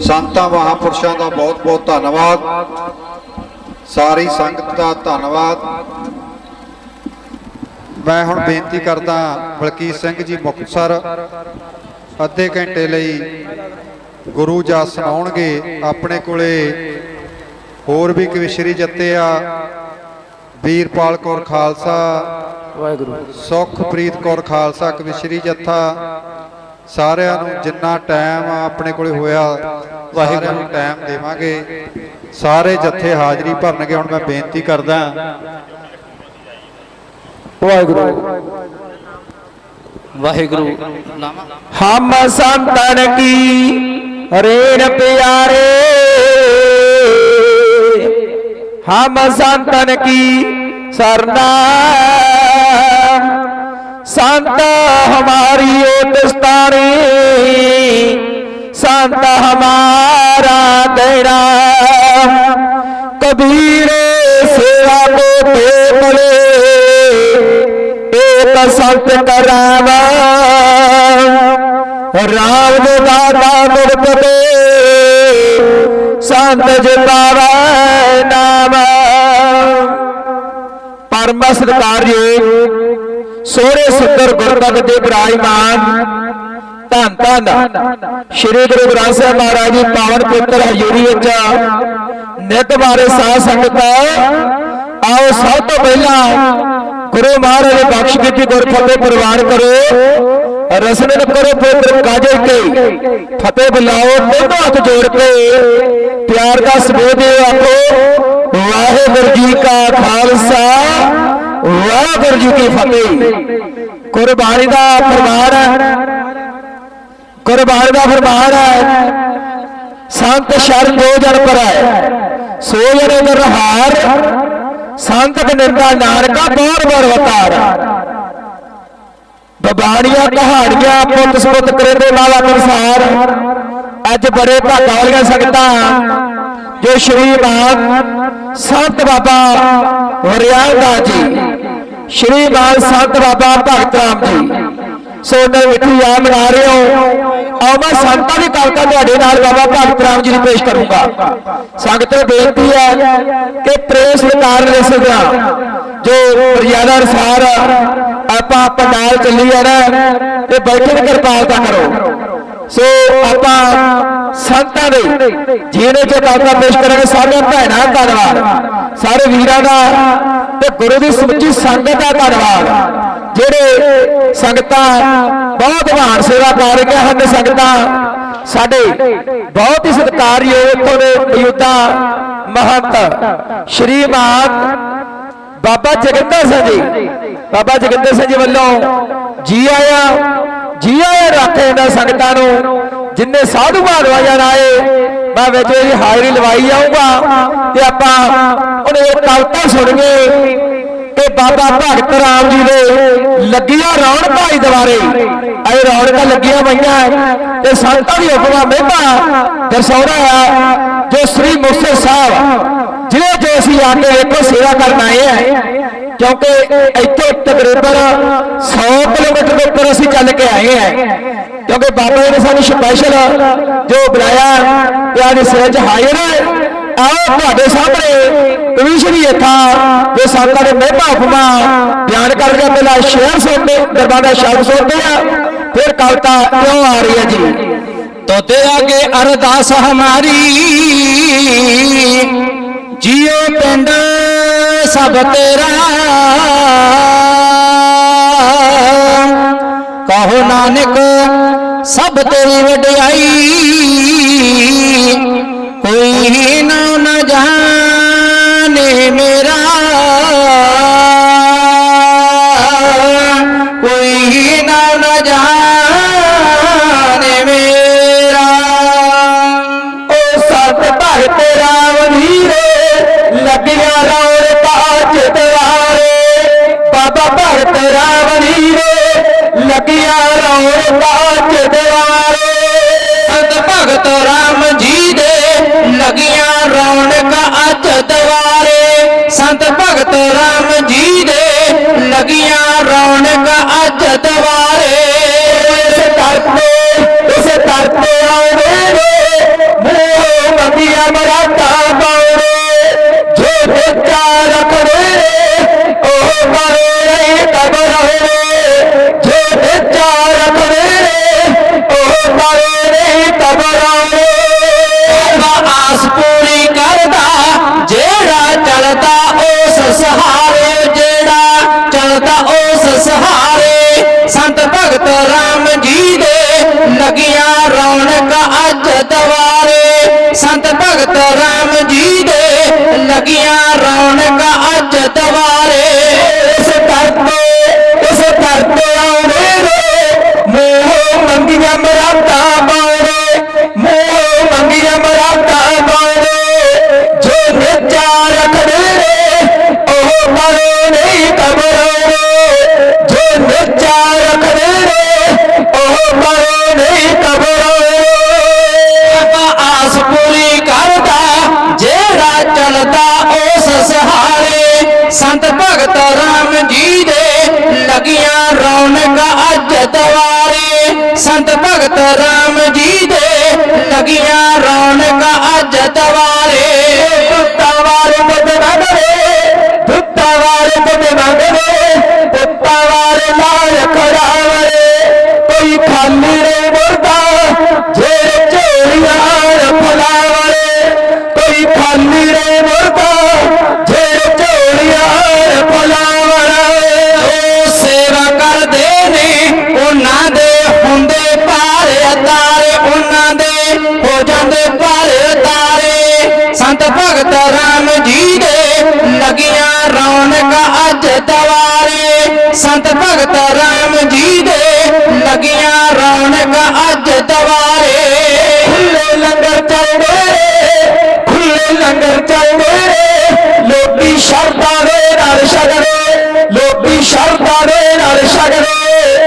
ਸੰਤਾਂ ਮਹਾਪੁਰਸ਼ਾਂ ਦਾ ਬਹੁਤ ਬਹੁਤ ਧੰਨਵਾਦ। ਸਾਰੀ ਸੰਗਤ ਦਾ ਧੰਨਵਾਦ। ਮੈਂ ਹੁਣ ਬੇਨਤੀ ਕਰਦਾ ਬਲਕੀਤ ਸਿੰਘ ਜੀ ਮੁਕਤਸਰ ਅੱਧੇ ਘੰਟੇ ਲਈ ਗੁਰੂ ਜਸ ਸੁਣਾਉਣਗੇ। ਆਪਣੇ ਕੋਲੇ ਹੋਰ ਵੀ ਕਵਿਸ਼ਰੀ ਜੱਤੇ ਆ ਵੀਰਪਾਲ ਕੌਰ ਖਾਲਸਾ ਵਾਹਿਗੁਰੂ। ਸੁਖਪ੍ਰੀਤ ਕੌਰ ਖਾਲਸਾ ਕਵਿਸ਼ਰੀ ਜੱਥਾ ਸਾਰਿਆਂ ਨੂੰ ਜਿੰਨਾ ਟਾਈਮ ਆਪਣੇ ਕੋਲੇ ਹੋਇਆ ਸਾਰਿਆਂ ਨੂੰ ਟਾਈਮ ਦੇਵਾਂਗੇ। ਸਾਰੇ ਜੱਥੇ ਹਾਜ਼ਰੀ ਭਰਨਗੇ ਹੁਣ ਮੈਂ ਬੇਨਤੀ ਕਰਦਾ। ਵਾਹਿਗੁਰੂ। ਵਾਹਿਗੁਰੂ। ਹਮ ਸੰਤਨ ਕੀ ਰੇਣ ਪਿਆਰੇ। ਹਮ ਸੰਤਨ ਕੀ ਸਰਨਾ। ਸੰਤ ਹਮਾਰੀ ਓਟਸਤਾਰੀ ਸੰਤ ਹਮਾਰਾ ਤੇਰਾ। ਕਬੀਰ ਸੇਵਾ ਕੋ ਤੇ ਬਲੇ ਏਕ ਸੰਤ ਕਰਾਵਾ। ਰਾਮ ਦੇ ਦਾਤਾ ਮੁਕਤੇ ਸੰਤ ਜਿਤਾਵੇ ਨਾਮ। ਪਰਮ ਸਤਿਕਾਰਯੋਗ ਸੋਹਣੇ ਸੁੰਦਰ ਗੁਰਬਖਸ਼ ਦੇ ਬਿਰਾਜਮਾਨ, ਧੰਨ ਧੰਨ। ਸ੍ਰੀ ਗੁਰੂ ਗ੍ਰੰਥ ਸਾਹਿਬ ਮਹਾਰਾਜ ਜੀ, ਪਾਵਨ ਪੁੱਤਰ ਹਜ਼ੂਰੀ ਵਿੱਚ ਨਿਤ ਬਾਰੇ ਸਾਧ ਸੰਗਤ ਆਓ ਸਭ ਤੋਂ ਪਹਿਲਾਂ ਗੁਰੂ ਮਹਾਰਾਜ ਦੀ ਬਖਸ਼ ਕੀਤੀ ਗੁਰਫਤਿਹ ਪ੍ਰਵਾਨ ਕਰੋ। ਰਸਨਨ ਕਰੋ ਪੁੱਤਰ ਕਾਜੇ ਕੇ ਫਤਿਹ ਬੁਲਾਓ ਦੋਨੋਂ ਹੱਥ ਜੋੜ ਕੇ। ਪਿਆਰ ਦਾ ਸਬੂਤ ਦਿਓ ਆਖੋ, ਵਾਹਿਗੁਰੂ ਜੀ ਕਾ ਖਾਲਸਾ। ਵਾਹਿਗੁਰੂ ਜੀ ਕੀ ਫਤਿਹ। ਕੁਰਬਾਨੀ ਦਾ ਫਰਮਾਨ ਹੈ। ਕੁਰਬਾਨ ਦਾ ਫਰਮਾਨ ਹੈ, ਸੰਤ ਸ਼ਰਨ ਦੋ ਜਨ ਪਰ ਹੈ। ਸੋ ਜਨ ਦਰ ਸੰਤ ਨਿੰਦਾ ਨਾਨਕਾ ਬਾਰ ਬਾਰ ਵਤਾਰ। ਬਬਾਣੀਆਂ ਕਹਾਣੀਆਂ ਪੁੱਤ ਸੁਪਤ ਕਰੇ ਦੇ ਮਾਲਾ ਅਨੁਸਾਰ ਅੱਜ ਬੜੇ ਭਾਗਾਂ ਵਾਲੀਆਂ ਸੰਗਤਾਂ, ਜੋ ਸ਼੍ਰੀਮਾਨ ਸੰਤ ਬਾਬਾ ਹਰਿਆਣਾ ਜੀ ਸ਼੍ਰੀ ਸ਼੍ਰੀਮਾਨ ਸੰਤ ਬਾਬਾ ਭਗਤ ਰਾਮ ਜੀ। ਸੋ ਉਹਨਾਂ ਮਿੱਠੀ ਆ ਮਨਾ ਰਹੇ ਹੋ। ਆਓ ਮੈਂ ਸੰਤਾਂ ਦੀ ਕਵਿਤਾ ਤੁਹਾਡੇ ਨਾਲ ਬਾਬਾ ਭਗਤ ਰਾਮ ਜੀ ਨੂੰ ਪੇਸ਼ ਕਰੂੰਗਾ। ਸੰਗਤ ਨੂੰ ਬੇਨਤੀ ਹੈ ਕਿ ਪ੍ਰੇਮ ਸਤਿਕਾਰ ਦੇ ਸਦਾ ਜੋ ਮਰਿਆਦਾ ਅਨੁਸਾਰ ਆਪਾਂ ਪੰਡਾਲ ਚੱਲੀ ਜਾਣਾ ਤੇ ਬੈਠੇ ਦੀ ਕਿਰਪਾਲਤਾ ਕਰੋ। ਸੋ ਆਪਾਂ ਸੰਤਾਂ ਦੇ ਜੀਣੇ ਚ ਕਵਿਤਾ ਪੇਸ਼ ਕਰਾਂਗੇ। ਸਾਰੇ ਭੈਣਾਂ ਦਾ ਧੰਨਵਾਦ। ਸਾਰੇ ਵੀਰਾਂ ਦਾ ਤੇ ਗੁਰੂ ਦੀ ਸਮੁੱਚੀ ਸੰਗਤ ਦਾ ਧੰਨਵਾਦ। ਜਿਹੜੇ ਸੰਗਤਾਂ ਬਹੁਤ ਮਹਾਨ ਸੇਵਾ ਕਰ ਰਹੀਆਂ ਹਨ, ਸੰਗਤਾਂ ਸਾਡੇ ਬਹੁਤ ਹੀ ਸਤਿਕਾਰਯੋਗ ਇੱਥੋਂ ਦੇ ਮੌਜੂਦਾ ਮਹੰਤ ਸ਼੍ਰੀ ਮਾਨ ਬਾਬਾ ਜਗਿੰਦਰ ਸਿੰਘ ਜੀ। ਬਾਬਾ ਜਗਿੰਦਰ ਸਿੰਘ ਜੀ ਵੱਲੋਂ ਜੀ ਆਇਆ ਜੀ ਆਇਆ ਰੱਖੇ ਇਹਨਾਂ ਸੰਗਤਾਂ ਨੂੰ, ਜਿੰਨੇ ਸਾਧੂ ਮਹਾਰਾਜਾਂ ਆਏ ਮੈਂ ਵਿੱਚ ਇਹਦੀ ਹਾਜ਼ਰੀ ਲਵਾਈ ਜਾਊਂਗਾ ਤੇ ਆਪਾਂ ਉਹਨੇ ਇਹ ਕਵਿਤਾ ਸੁਣੀਏ ਕਿ ਬਾਬਾ ਭਗਤ ਰਾਮ ਜੀ ਦੇ ਲੱਗੀਆਂ ਰੌਣਕਾਂ ਹੀ ਦੁਆਰੇ। ਇਹ ਰੌਣਕਾਂ ਲੱਗੀਆਂ ਪਈਆਂ ਤੇ ਸੰਤਾਂ ਦੀ ਹੁਕਮਾ ਮਹਿਮਾ ਦਰਸਾਉਣਾ ਆ ਜੋ ਸ੍ਰੀ ਮੁਕਤਸਰ ਸਾਹਿਬ ਜਿਹੜੇ ਜੋ ਅਸੀਂ ਆ ਕੇ ਵੇਖੋ ਸੇਵਾ ਕਰਨ ਆਏ ਆ। ਕਿਉਂਕਿ ਇੱਥੇ ਤਕਰੀਬਨ 100 ਕਿਲੋਮੀਟਰ ਦੇ ਉੱਪਰ ਅਸੀਂ ਚੱਲ ਕੇ ਆਏ ਆ। ਕਿਉਂਕਿ ਬਾਬਾ ਜੀ ਨੇ ਸਾਨੂੰ ਸਪੈਸ਼ਲ ਜੋ ਬੁਲਾਇਆ ਰਾਜਾ ਦੇ ਸਿਰ 'ਚ ਹਾਜ਼ਰ ਆਓ ਤੁਹਾਡੇ ਸਾਹਮਣੇ ਕਵੀਸ਼ਰੀ ਇੱਥਾ ਜੋ ਸਾਕਾਂ ਦੇ ਮਹਿਮਾ ਉਪਮਾ ਬਿਆਨ ਕਰਕੇ ਪਹਿਲਾਂ ਸ਼ੇਰ ਸੁਣਦੇ ਦਰਬਾਰਾ ਸ਼ਬਦ ਸੁਣਦੇ ਆ, ਫਿਰ ਕਵਿਤਾ ਕਿਉਂ ਆ ਰਹੀ ਹੈ ਜੀ? ਤੋਤੇ ਅਗੇ ਅਰਦਾਸ ਹਮਾਰੀ, ਜੀਓ ਪਿੰਡ ਸਭ ਤੇਰਾ। ਕਹੋ ਨਾਨਕ, ਸਭ ਤੇਰੀ ਵਡਿਆਈ। ਲੱਗਿਆ ਕਾਜ ਦੁਆਰੇ ਸੰਤ ਭਗਤ ਰਾਮ ਜੀ ਦੇ ਲਗੀਆਂ ਰੌਣਕ ਅੱਜ ਦਵਾਰੇ। ਸੰਤ ਭਗਤ ਰਾਮ ਜੀ ਦੇ ਲਗੀਆਂ ਰੌਣਕ ਅੱਜ ਦਵਾਰੇ। ਰੌਣਕ ਅੱਜ ਦਵਾਰੇ ਸੰਤ ਭਗਤ ਰਾਮ ਜੀ ਦੇ ਲਗੀਆਂ ਰੌਣਕ ਅੱਜ ਦਵਾਰੇ ਰੌਣਕ ਅੱਜ ਦਵਾਰੇ। ਸੰਤ ਭਗਤ ਰਾਮ ਜੀ ਦੇ ਲੱਗੀਆਂ ਰੌਣਕ ਅੱਜ ਦਵਾਰੇ। ਪੁੱਤਾਂ ਵਾਲੇ ਮੁੱਦ ਮੰਗਦੇ ਪੁੱਤਾਂ ਵਾਲੇ ਸੰਤ ਭਗਤ ਰਾਮ ਜੀ ਦੇ ਲਗੀਆਂ ਰੌਣਕ ਅੱਜ ਦਵਾਰੇ ਖੁੱਲੇ ਲੰਗਰ ਚੱਲਦੇ ਖੁੱਲੇ ਲੰਗਰ ਚੱਲਦੇ ਲੋਕੀ ਸ਼ਰਤਾਂ ਦੇ ਨਾਲ ਛਕਦੇ ਲੋਕੀ ਸ਼ਰਤਾਂ ਦੇ ਨਾਲ ਛਕਦੇ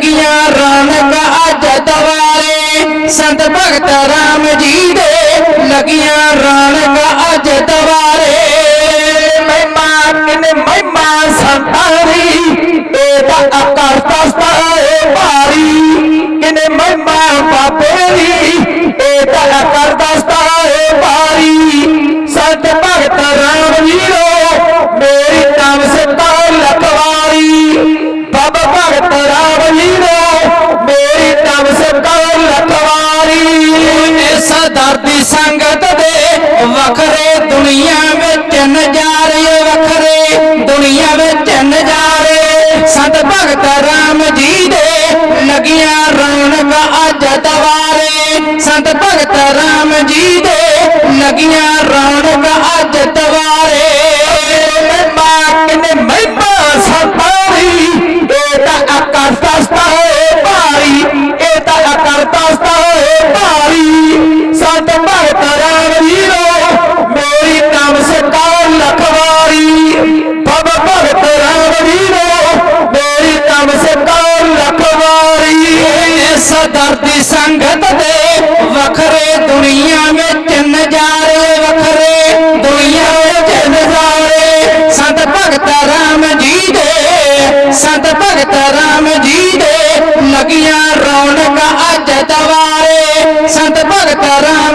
ਲੱਗੀਆਂ ਰੌਣਕ ਅੱਜ ਦਵਾਰੇ ਸੰਤ ਭਗਤ ਰਾਮ ਜੀ ਦੇ ਲੱਗੀਆਂ ਰੌਣਕ ਅੱਜ ਦਵਾਰੇ ਮਹਿਮਾ, ਕਿਨੇ ਮਹਿਮਾ ਸੰਤਾਰੀ ਇਹਦਾ ਆਕਾਰ ਦਸਤਾ ਏ ਭਾਰੀ। ਕਿਨੇ ਮਹਿਮਾ ਬਾਬੇ ਦੀ ਸੰਤ ਭਗਤ ਰਾਮ ਜੀ ਦੇ ਲਗੀਆਂ ਰੌਣਕ ਅੱਜ ਦਵਾਰੇ ਮਹਿਮਾ ਕਿਨੇ ਮਹਿਮਾ ਸੰਤਾਰੀ ਇਹਦਾ ਆਕਾਰ ਦਸਤਾ ਏ ਭਾਰੀ ਇਹਦਾ ਆਕਾਰ ਦਸਤਾ ਏ ਭਾਰੀ। ਸੰਤ ਭਗਤ ਰਾਮ ਜੀਓ ਮੇਰੀ ਨਾਮ ਸਕਾਰ ਲਖਵਾਰੀ ਬਾਬਾ ਭਗਤ ਰਾਮ ਜੀਓ ਮੇਰੀ ਨਾਮ ਸਕਾਰ ਲਖਵਾਰੀ ਇਸ ਦਰਦੀ ਸੰਗਤ ਦੇ ਵੱਖਰੇ ਦੁਨੀਆ ਵਿੱਚ ਨਜ਼ਾਰੇ ਵੱਖਰੇ ਦੁਨੀਆ ਵਿੱਚ ਨਜ਼ਾਰੇ ਸੰਤ ਭਗਤ ਰਾਮ ਜੀ ਦੇ, ਸੰਤ ਭਗਤ ਰਾਮ ਜੀ ਦੇ ਲਗੀਆਂ ਰੌਣਕ ਅੱਜ ਦਵਾਰੇ। ਸੰਤ ਭਗਤ ਰਾਮ